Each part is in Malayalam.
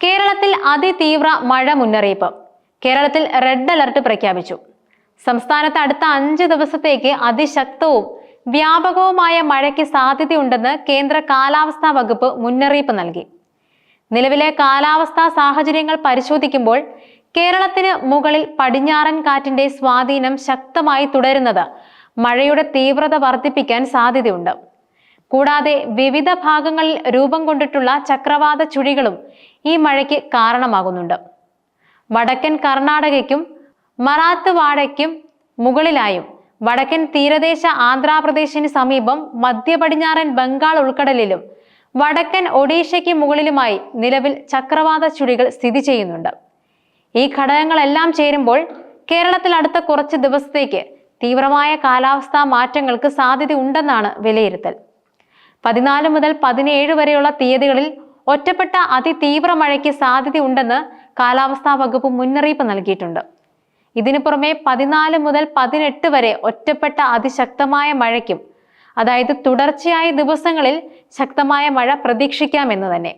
കേരളത്തിൽ അതിതീവ്ര മഴ മുന്നറിയിപ്പ്. കേരളത്തിൽ റെഡ് അലർട്ട് പ്രഖ്യാപിച്ചു. സംസ്ഥാനത്ത് അടുത്ത അഞ്ച് ദിവസത്തേക്ക് അതിശക്തവും വ്യാപകവുമായ മഴയ്ക്ക് സാധ്യതയുണ്ടെന്ന് കേന്ദ്ര കാലാവസ്ഥാ വകുപ്പ് മുന്നറിയിപ്പ് നൽകി. നിലവിലെ കാലാവസ്ഥാ സാഹചര്യങ്ങൾ പരിശോധിക്കുമ്പോൾ കേരളത്തിന് മുകളിൽ പടിഞ്ഞാറൻ കാറ്റിന്റെ സ്വാധീനം ശക്തമായി തുടരുന്നത് മഴയുടെ തീവ്രത വർദ്ധിപ്പിക്കാൻ സാധ്യതയുണ്ട്. കൂടാതെ വിവിധ ഭാഗങ്ങളിൽ രൂപം കൊണ്ടിട്ടുള്ള ചക്രവാത ചുഴികളും ഈ മഴയ്ക്ക് കാരണമാകുന്നുണ്ട്. വടക്കൻ കർണാടകയ്ക്കും മറാത്തുവാഡയ്ക്കും മുകളിലായും വടക്കൻ തീരദേശ ആന്ധ്രാപ്രദേശിന് സമീപം മധ്യ പടിഞ്ഞാറൻ ബംഗാൾ ഉൾക്കടലിലും വടക്കൻ ഒഡീഷയ്ക്ക് മുകളിലുമായി നിലവിൽ ചക്രവാത ചുഴികൾ സ്ഥിതി ചെയ്യുന്നുണ്ട്. ഈ ഘടകങ്ങളെല്ലാം ചേരുമ്പോൾ കേരളത്തിൽ അടുത്ത കുറച്ച് ദിവസത്തേക്ക് തീവ്രമായ കാലാവസ്ഥാ മാറ്റങ്ങൾക്ക് സാധ്യത ഉണ്ടെന്നാണ് വിലയിരുത്തൽ. പതിനാല് മുതൽ പതിനേഴ് വരെയുള്ള തീയതികളിൽ ഒറ്റപ്പെട്ട അതിതീവ്ര മഴയ്ക്ക് സാധ്യതയുണ്ടെന്ന് കാലാവസ്ഥാ വകുപ്പ് മുന്നറിയിപ്പ് നൽകിയിട്ടുണ്ട്. ഇതിനു പുറമെ പതിനാല് മുതൽ പതിനെട്ട് വരെ ഒറ്റപ്പെട്ട അതിശക്തമായ മഴയ്ക്കും അതായത് തുടർച്ചയായ ദിവസങ്ങളിൽ ശക്തമായ മഴ പ്രതീക്ഷിക്കാമെന്ന് തന്നെ.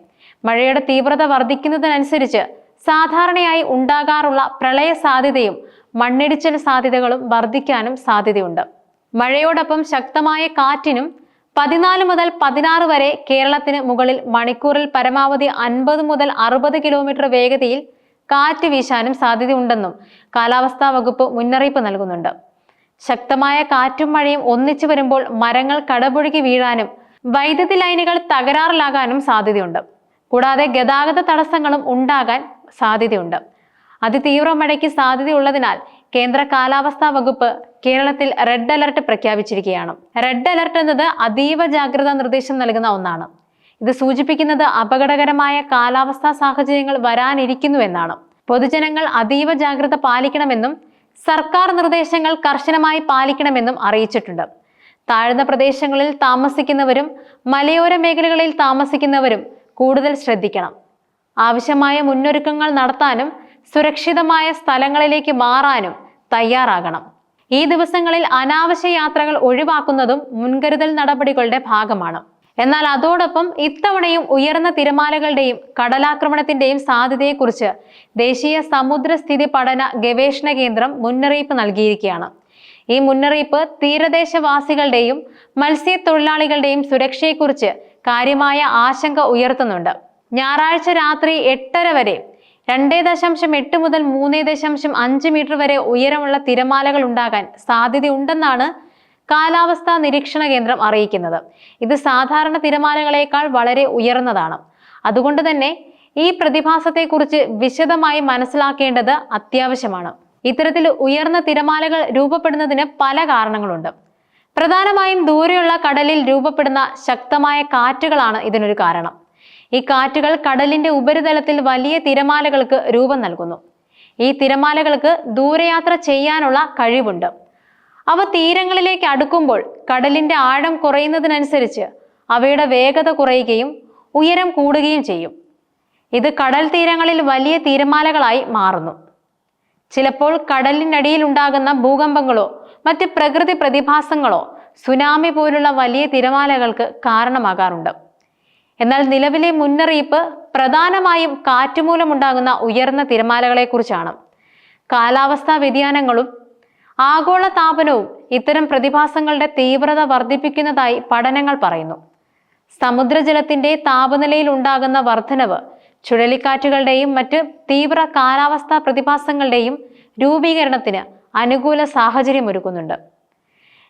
മഴയുടെ തീവ്രത വർദ്ധിക്കുന്നതിനനുസരിച്ച് സാധാരണയായി ഉണ്ടാകാറുള്ള പ്രളയ സാധ്യതയും മണ്ണിടിച്ചിൽ സാധ്യതകളും വർദ്ധിക്കാനും സാധ്യതയുണ്ട്. മഴയോടൊപ്പം ശക്തമായ കാറ്റിനും പതിനാല് മുതൽ പതിനാറ് വരെ കേരളത്തിന് മുകളിൽ മണിക്കൂറിൽ പരമാവധി അൻപത് മുതൽ അറുപത് കിലോമീറ്റർ വേഗതയിൽ കാറ്റ് വീശാനും സാധ്യതയുണ്ടെന്നും കാലാവസ്ഥാ വകുപ്പ് മുന്നറിയിപ്പ് നൽകുന്നുണ്ട്. ശക്തമായ കാറ്റും മഴയും ഒന്നിച്ചു വരുമ്പോൾ മരങ്ങൾ കടപുഴകി വീഴാനും വൈദ്യുതി ലൈനുകൾ തകരാറിലാകാനും സാധ്യതയുണ്ട്. കൂടാതെ ഗതാഗത തടസ്സങ്ങളും ഉണ്ടാകാൻ സാധ്യതയുണ്ട്. അതിതീവ്ര മഴയ്ക്ക് സാധ്യതയുള്ളതിനാൽ കേന്ദ്ര കാലാവസ്ഥാ വകുപ്പ് കേരളത്തിൽ റെഡ് അലർട്ട് പ്രഖ്യാപിച്ചിരിക്കുകയാണ്. റെഡ് അലർട്ട് എന്നത് അതീവ ജാഗ്രതാ നിർദ്ദേശം നൽകുന്ന ഒന്നാണ്. ഇത് സൂചിപ്പിക്കുന്നത് അപകടകരമായ കാലാവസ്ഥാ സാഹചര്യങ്ങൾ വരാനിരിക്കുന്നുവെന്നാണ് പൊതുജനങ്ങൾ അതീവ ജാഗ്രത പാലിക്കണമെന്നും സർക്കാർ നിർദ്ദേശങ്ങൾ കർശനമായി പാലിക്കണമെന്നും അറിയിച്ചിട്ടുണ്ട്. താഴ്ന്ന പ്രദേശങ്ങളിൽ താമസിക്കുന്നവരും മലയോര മേഖലകളിൽ താമസിക്കുന്നവരും കൂടുതൽ ശ്രദ്ധിക്കണം. ആവശ്യമായ മുന്നൊരുക്കങ്ങൾ നടത്താനും സുരക്ഷിതമായ സ്ഥലങ്ങളിലേക്ക് മാറാനും തയ്യാറാകണം. ഈ ദിവസങ്ങളിൽ അനാവശ്യ യാത്രകൾ ഒഴിവാക്കുന്നതും മുൻകരുതൽ നടപടികളുടെ ഭാഗമാണ്. എന്നാൽ അതോടൊപ്പം ഇത്തവണയും ഉയർന്ന തിരമാലകളുടെയും കടലാക്രമണത്തിന്റെയും സാധ്യതയെക്കുറിച്ച് ദേശീയ സമുദ്രസ്ഥിതി പഠന ഗവേഷണ കേന്ദ്രം മുന്നറിയിപ്പ് നൽകിയിരിക്കുകയാണ്. ഈ മുന്നറിയിപ്പ് തീരദേശവാസികളുടെയും മത്സ്യത്തൊഴിലാളികളുടെയും സുരക്ഷയെക്കുറിച്ച് കാര്യമായ ആശങ്ക ഉയർത്തുന്നുണ്ട്. ഞായറാഴ്ച രാത്രി എട്ടര വരെ രണ്ടേ ദശാംശം എട്ട് മുതൽ മൂന്ന് ദശാംശം അഞ്ച് മീറ്റർ വരെ ഉയരമുള്ള തിരമാലകൾ ഉണ്ടാകാൻ സാധ്യതയുണ്ടെന്നാണ് കാലാവസ്ഥാ നിരീക്ഷണ കേന്ദ്രം അറിയിക്കുന്നത്. ഇത് സാധാരണ തിരമാലകളേക്കാൾ വളരെ ഉയർന്നതാണ്. അതുകൊണ്ട് തന്നെ ഈ പ്രതിഭാസത്തെക്കുറിച്ച് വിശദമായി മനസ്സിലാക്കേണ്ടത് അത്യാവശ്യമാണ്. ഇത്തരത്തിൽ ഉയർന്ന തിരമാലകൾ രൂപപ്പെടുന്നതിന് പല കാരണങ്ങളുണ്ട്. പ്രധാനമായും ദൂരെയുള്ള കടലിൽ രൂപപ്പെടുന്ന ശക്തമായ കാറ്റുകളാണ് ഇതിനൊരു കാരണം. ഈ കാറ്റുകൾ കടലിന്റെ ഉപരിതലത്തിൽ വലിയ തിരമാലകൾക്ക് രൂപം നൽകുന്നു. ഈ തിരമാലകൾക്ക് ദൂരയാത്ര ചെയ്യാനുള്ള കഴിവുണ്ട്. അവ തീരങ്ങളിലേക്ക് അടുക്കുമ്പോൾ കടലിന്റെ ആഴം കുറയുന്നതിനനുസരിച്ച് അവയുടെ വേഗത കുറയുകയും ഉയരം കൂടുകയും ചെയ്യും. ഇത് കടൽ തീരങ്ങളിൽ വലിയ തിരമാലകളായി മാറുന്നു. ചിലപ്പോൾ കടലിനടിയിൽ ഉണ്ടാകുന്ന ഭൂകമ്പങ്ങളോ മറ്റ് പ്രകൃതി പ്രതിഭാസങ്ങളോ സുനാമി പോലുള്ള വലിയ തിരമാലകൾക്ക് കാരണമാകാറുണ്ട്. എന്നാൽ നിലവിലെ മുന്നറിയിപ്പ് പ്രധാനമായും കാറ്റുമൂലമുണ്ടാകുന്ന ഉയർന്ന തിരമാലകളെക്കുറിച്ചാണ്. കാലാവസ്ഥാ വ്യതിയാനങ്ങളും ആഗോള താപനവും ഇത്തരം പ്രതിഭാസങ്ങളുടെ തീവ്രത വർദ്ധിപ്പിക്കുന്നതായി പഠനങ്ങൾ പറയുന്നു. സമുദ്രജലത്തിന്റെ താപനിലയിൽ ഉണ്ടാകുന്ന വർധനവ് ചുഴലിക്കാറ്റുകളുടെയും മറ്റ് തീവ്ര കാലാവസ്ഥാ പ്രതിഭാസങ്ങളുടെയും രൂപീകരണത്തിന് അനുകൂല സാഹചര്യമൊരുക്കുന്നുണ്ട്.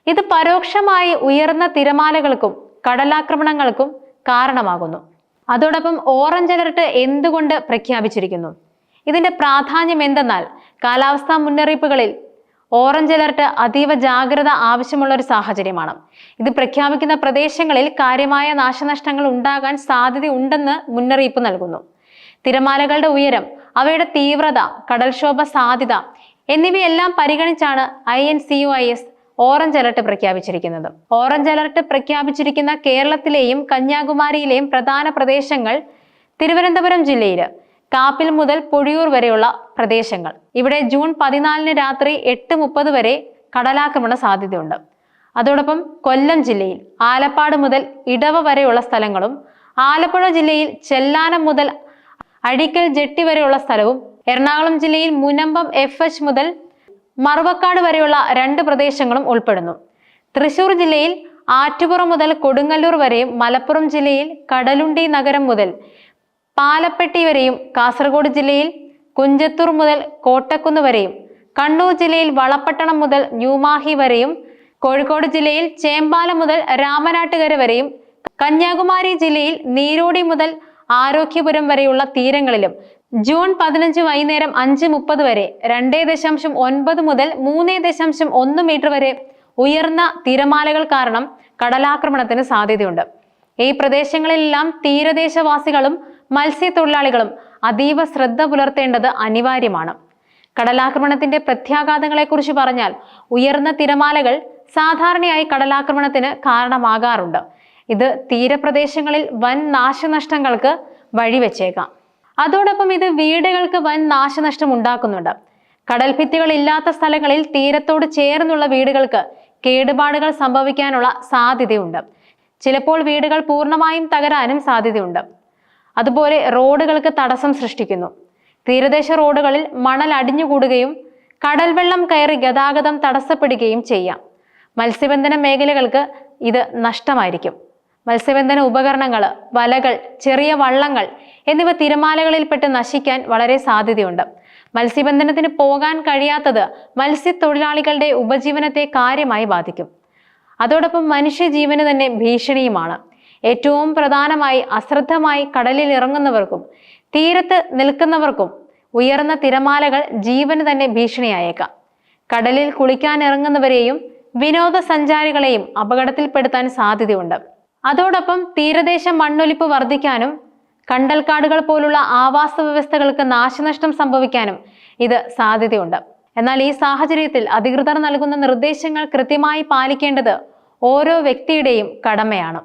ഇത് പരോക്ഷമായി ഉയർന്ന തിരമാലകൾക്കും കടലാക്രമണങ്ങൾക്കും കാരണമാകുന്നു. അതോടൊപ്പം ഓറഞ്ച് അലർട്ട് എന്തുകൊണ്ട് പ്രഖ്യാപിച്ചിരിക്കുന്നു? ഇതിന്റെ പ്രാധാന്യം എന്തെന്നാൽ കാലാവസ്ഥാ മുന്നറിയിപ്പുകളിൽ ഓറഞ്ച് അലർട്ട് അതീവ ജാഗ്രത ആവശ്യമുള്ള ഒരു സാഹചര്യമാണ്. ഇത് പ്രഖ്യാപിക്കുന്ന പ്രദേശങ്ങളിൽ കാര്യമായ നാശനഷ്ടങ്ങൾ ഉണ്ടാകാൻ സാധ്യതയുണ്ടെന്ന് മുന്നറിയിപ്പ് നൽകുന്നു. തിരമാലകളുടെ ഉയരം അവയുടെ തീവ്രത കടൽക്ഷോഭ സാധ്യത എന്നിവയെല്ലാം പരിഗണിച്ചാണ് I N C U I S orange alert പ്രഖ്യാപിച്ചിരിക്കുന്നത്. ഓറഞ്ച് അലർട്ട് പ്രഖ്യാപിച്ചിരിക്കുന്ന കേരളത്തിലെയും കന്യാകുമാരിയിലെയും പ്രധാന പ്രദേശങ്ങൾ തിരുവനന്തപുരം ജില്ലയിൽ കാപ്പിൽ മുതൽ പൊഴിയൂർ വരെയുള്ള പ്രദേശങ്ങൾ. ഇവിടെ ജൂൺ പതിനാലിന് രാത്രി എട്ട് മുപ്പത് വരെ കടലാക്രമണ സാധ്യതയുണ്ട്. അതോടൊപ്പം കൊല്ലം ജില്ലയിൽ ആലപ്പാട് മുതൽ ഇടവ വരെയുള്ള സ്ഥലങ്ങളും ആലപ്പുഴ ജില്ലയിൽ ചെല്ലാനം മുതൽ അടിക്കൽ ജെട്ടി വരെയുള്ള സ്ഥലവും എറണാകുളം ജില്ലയിൽ മുനമ്പം എഫ് എച്ച് മുതൽ മറുവക്കാട് വരെയുള്ള രണ്ട് പ്രദേശങ്ങളും ഉൾപ്പെടുന്നു. തൃശൂർ ജില്ലയിൽ ആറ്റുപുറം മുതൽ കൊടുങ്ങല്ലൂർ വരെയും മലപ്പുറം ജില്ലയിൽ കടലുണ്ടി നഗരം മുതൽ പാലപ്പെട്ടി വരെയും കാസർഗോഡ് ജില്ലയിൽ കുഞ്ചത്തൂർ മുതൽ കോട്ടക്കുന്ന് വരെയും കണ്ണൂർ ജില്ലയിൽ വളപ്പട്ടണം മുതൽ ന്യൂമാഹി വരെയും കോഴിക്കോട് ജില്ലയിൽ ചേമ്പാലം മുതൽ രാമനാട്ടുകര വരെയും കന്യാകുമാരി ജില്ലയിൽ നീരോടി മുതൽ ആരോഗ്യപുരം വരെയുള്ള തീരങ്ങളിലും ജൂൺ പതിനഞ്ച് വൈകുന്നേരം അഞ്ച് മുപ്പത് വരെ രണ്ടേ ദശാംശം ഒൻപത് മുതൽ മൂന്നേ ദശാംശം ഒന്ന് മീറ്റർ വരെ ഉയർന്ന തിരമാലകൾ കാരണം കടലാക്രമണത്തിന് സാധ്യതയുണ്ട്. ഈ പ്രദേശങ്ങളിലെല്ലാം തീരദേശവാസികളും മത്സ്യത്തൊഴിലാളികളും അതീവ ശ്രദ്ധ പുലർത്തേണ്ടത് അനിവാര്യമാണ്. കടലാക്രമണത്തിന്റെ പ്രത്യാഘാതങ്ങളെക്കുറിച്ച് പറഞ്ഞാൽ ഉയർന്ന തിരമാലകൾ സാധാരണയായി കടലാക്രമണത്തിന് കാരണമാകാറുണ്ട്. ഇത് തീരപ്രദേശങ്ങളിൽ വൻ നാശനഷ്ടങ്ങൾക്ക് വഴിവെച്ചേക്കാം. അതോടൊപ്പം ഇത് വീടുകൾക്ക് വൻ നാശനഷ്ടം ഉണ്ടാക്കുന്നുണ്ട്. കടൽഭിത്തികൾ ഇല്ലാത്ത സ്ഥലങ്ങളിൽ തീരത്തോട് ചേർന്നുള്ള വീടുകൾക്ക് കേടുപാടുകൾ സംഭവിക്കാനുള്ള സാധ്യതയുണ്ട്. ചിലപ്പോൾ വീടുകൾ പൂർണമായും തകരാനും സാധ്യതയുണ്ട്. അതുപോലെ റോഡുകൾക്ക് തടസ്സം സൃഷ്ടിക്കുന്നു. തീരദേശ റോഡുകളിൽ മണൽ അടിഞ്ഞുകൂടുകയും കടൽവെള്ളം കയറി ഗതാഗതം തടസ്സപ്പെടുകയും ചെയ്യാം. മത്സ്യബന്ധന മേഖലകൾക്ക് ഇത് നഷ്ടമായിരിക്കും. മത്സ്യബന്ധന ഉപകരണങ്ങൾ വലകൾ ചെറിയ വള്ളങ്ങൾ എന്നിവ തിരമാലകളിൽപ്പെട്ട് നശിക്കാൻ വളരെ സാധ്യതയുണ്ട്. മത്സ്യബന്ധനത്തിന് പോകാൻ കഴിയാത്തത് മത്സ്യത്തൊഴിലാളികളുടെ ഉപജീവനത്തെ കാര്യമായി ബാധിക്കും. അതോടൊപ്പം മനുഷ്യജീവന് തന്നെ ഭീഷണിയുമാണ്. ഏറ്റവും പ്രധാനമായി അശ്രദ്ധമായി കടലിൽ ഇറങ്ങുന്നവർക്കും തീരത്ത് നിൽക്കുന്നവർക്കും ഉയർന്ന തിരമാലകൾ ജീവന് തന്നെ ഭീഷണിയായേക്കാം. കടലിൽ കുളിക്കാൻ ഇറങ്ങുന്നവരെയും വിനോദസഞ്ചാരികളെയും അപകടത്തിൽപ്പെടുത്താൻ സാധ്യതയുണ്ട്. അതോടൊപ്പം തീരദേശ മണ്ണൊലിപ്പ് വർദ്ധിക്കാനും കണ്ടൽക്കാടുകൾ പോലുള്ള ആവാസ വ്യവസ്ഥകൾക്ക് നാശനഷ്ടം സംഭവിക്കാനും ഇത് സാധ്യതയുണ്ട്. എന്നാൽ ഈ സാഹചര്യത്തിൽ അധികൃതർ നൽകുന്ന നിർദ്ദേശങ്ങൾ കൃത്യമായി പാലിക്കേണ്ടത് ഓരോ വ്യക്തിയുടെയും കടമയാണ്.